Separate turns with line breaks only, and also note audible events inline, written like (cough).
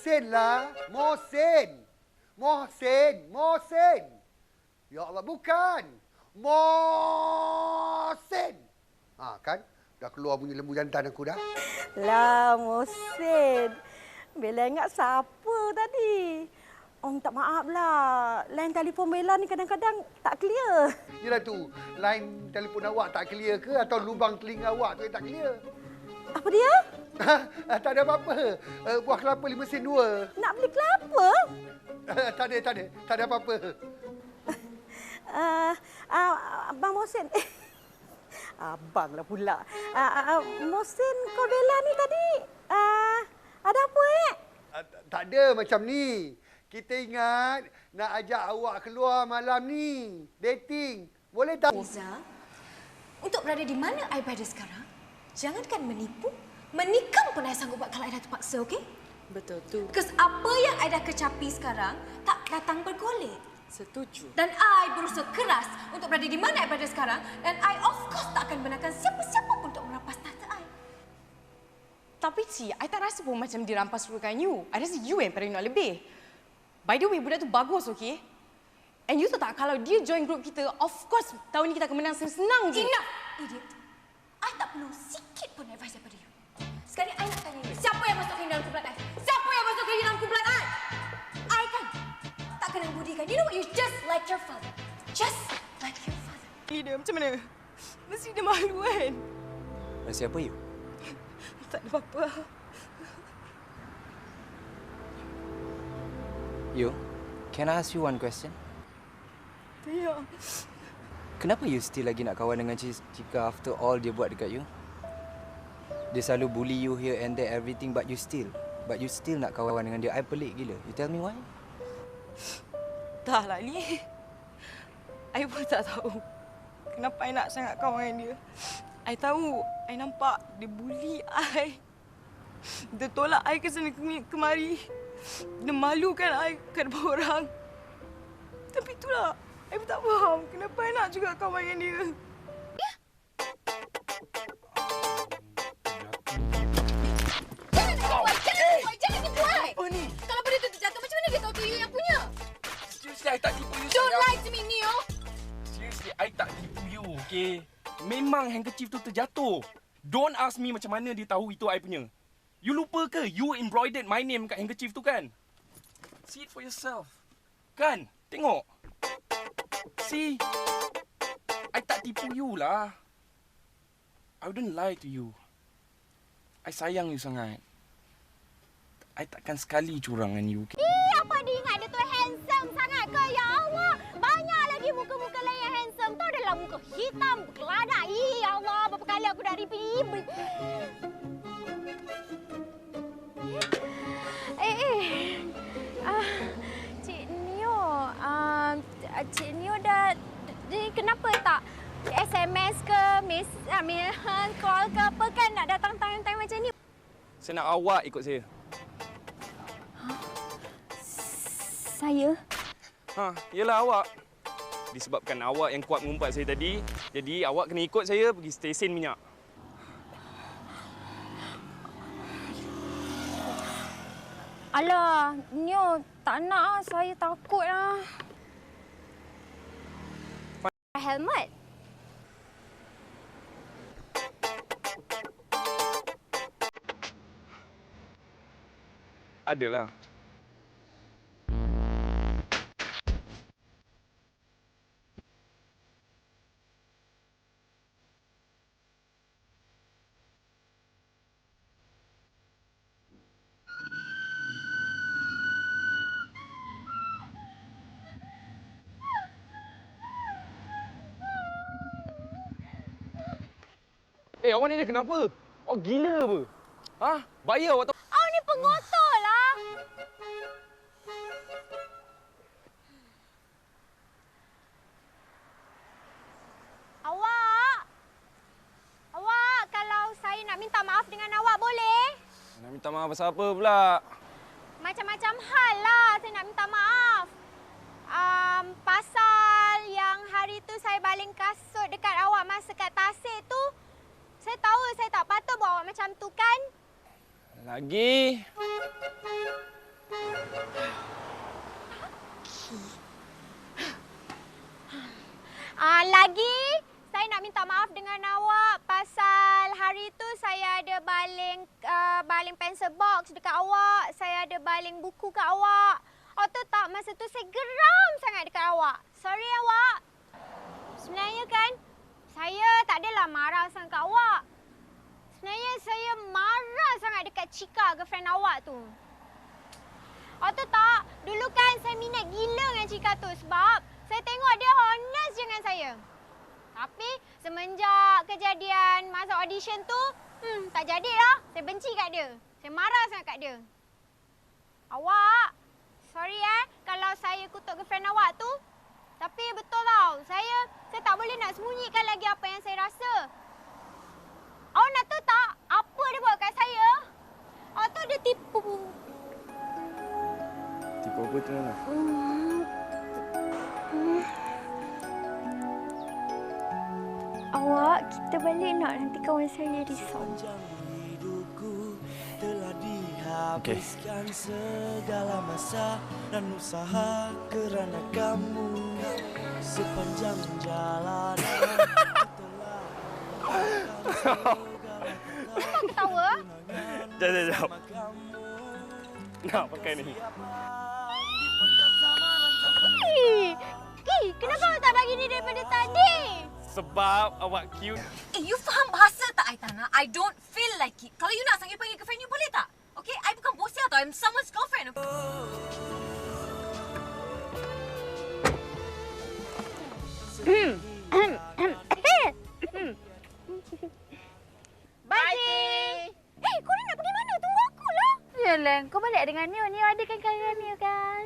Mohsen lah. Mohsen. Mohsen. Mohsen. Ya Allah, bukan. Mohsen. Ha, kan? Dah keluar bunyi lembu jantan aku dah.
Lah, Mohsen. Bella ingat siapa tadi? Oh, minta maaf lah. Line telefon Bella ni kadang-kadang tak clear.
Yelah tu, line telefon awak tak clear ke atau lubang telinga awak tu yang tak clear?
Apa dia?
Ha, tak ada apa-apa. Uh, buah kelapa lima sen dua.
Nak beli kelapa?
tak ada, tak ada. Tak ada apa-apa.
Uh, (laughs) uh, Abang Mohsen. (laughs) Abang lah pula. Uh, uh, Mohsen kau Bella ni tadi. Uh, ada apa eh?
Uh, tak ada macam ni. Kita ingat nak ajak awak keluar malam ni. Dating. Boleh tak?
Liza, untuk berada di mana I berada sekarang, jangankan menipu, menikam pun I sanggup buat kalau I dah terpaksa, okey?
Betul tu.
Because apa yang I dah kecapi sekarang tak datang bergolek.
Setuju.
Dan I berusaha keras untuk berada di mana I berada sekarang dan I of course tak akan benarkan siapa-siapa pun untuk merampas tahta I.
Tapi Ci, I tak rasa pun macam dirampas rukan you. I rasa you yang paling nak lebih. By the way, budak tu bagus, okay? And you tahu tak, kalau dia join group kita, of course tahun ni kita akan menang senang je.
Enough, idiot. I tak perlu sikit pun advice daripada. Sekarang I nak tanya you, siapa yang masuk ke dalam kumpulan I? Siapa yang masuk ke dalam kumpulan I? I kan? Tak kena budi kan? You know what? You just like your father. Just like your father.
Ni dia macam mana? Mesti dia malu kan?
Rahsia apa you?
Tak ada apa-apa.
You, can I ask you one question?
Ya.
Kenapa you still lagi nak kawan dengan Cik Cika after all dia buat dekat you? Dia selalu bully you here and there everything but you still but you still nak kawan dengan dia. I pelik gila. You tell me why? (laughs)
Dah lah ni. I pun tak tahu. Kenapa I nak sangat kawan dengan dia. I tahu, I nampak dia bully I. Dia tolak I ke sana ke- kemari. Dia malukan I kat depan orang. Tapi itulah, I pun tak faham kenapa I nak juga kawan dengan dia.
Okay? Memang handkerchief tu terjatuh. Don't ask me macam mana dia tahu itu I punya. You lupa ke? You embroidered my name kat handkerchief tu kan? See it for yourself. Kan? Tengok. See? I tak tipu you lah. I wouldn't lie to you. I sayang you sangat. I takkan sekali curang dengan you. okay?
Eh, apa dia ingat dia tu handsome sangat ke? Ya Allah, banyak lagi muka-muka lain yang handsome. Muka hitam, berkeladak. Ih, ya Allah, berapa kali aku dah repeat. Eh, eh. Ah, Cik Nio, ah, Cik Nio dah, ni kenapa tak SMS ke, mes, ah, mail, call ke apa kan nak datang time-time macam ni?
Saya nak awak ikut saya.
Saya?
Ha, yelah awak. Disebabkan awak yang kuat mengumpat saya tadi, jadi awak kena ikut saya pergi stesen minyak.
Alah, Nio, tak nak ah. Saya takut lah. Helmet?
Adalah. Eh, awak ni kenapa? Oh, gila apa? Ha? Bayar awak tak?
Oh, ni pengotor lah. Awak? Awak, kalau saya nak minta maaf dengan awak boleh?
Nak minta maaf pasal apa pula?
Macam-macam hal lah
lagi,
saya nak minta maaf dengan awak pasal hari tu saya ada baling uh, baling pencil box dekat awak. Saya ada baling buku kat awak. Awak tahu tak masa tu saya geram sangat dekat awak. Sorry awak. Sebenarnya kan saya tak adalah marah sangat kat awak. Sebenarnya saya marah sangat dekat Cika, girlfriend awak tu. Awak tahu tak, dulu kan saya minat gila dengan Cika tu sebab saya tengok dia honest dengan saya. Tapi semenjak kejadian masa audition tu, hmm, tak jadilah. Saya benci kat dia. Saya marah sangat kat dia. Awak, sorry eh kalau saya kutuk girlfriend awak tu. Tapi betul tau, saya saya tak boleh nak sembunyikan lagi apa yang saya rasa. Awak nak tahu tak apa dia buat kat saya? Awak tahu dia tipu.
Tipu apa tu Nana?
Awak, kita balik nak nanti kawan saya risau.
Okay.
segala masa dan usaha kerana kamu sepanjang jalan
ketawa?
Jap, jap, jap. Nak pakai ni.
Eh, eh, kenapa awak tak bagi ni daripada tadi?
Sebab awak cute.
Eh, you faham bahasa tak, Aitana? I don't feel like it. Kalau you nak sangat panggil girlfriend you, boleh tak? Okay, I bukan bosia tau. I'm someone's girlfriend. (coughs)
Bye. Eh, korang nak pergi mana? Tunggu aku lah. Yalah, kau balik dengan Neo. Neo ada kan kalian Neo kan?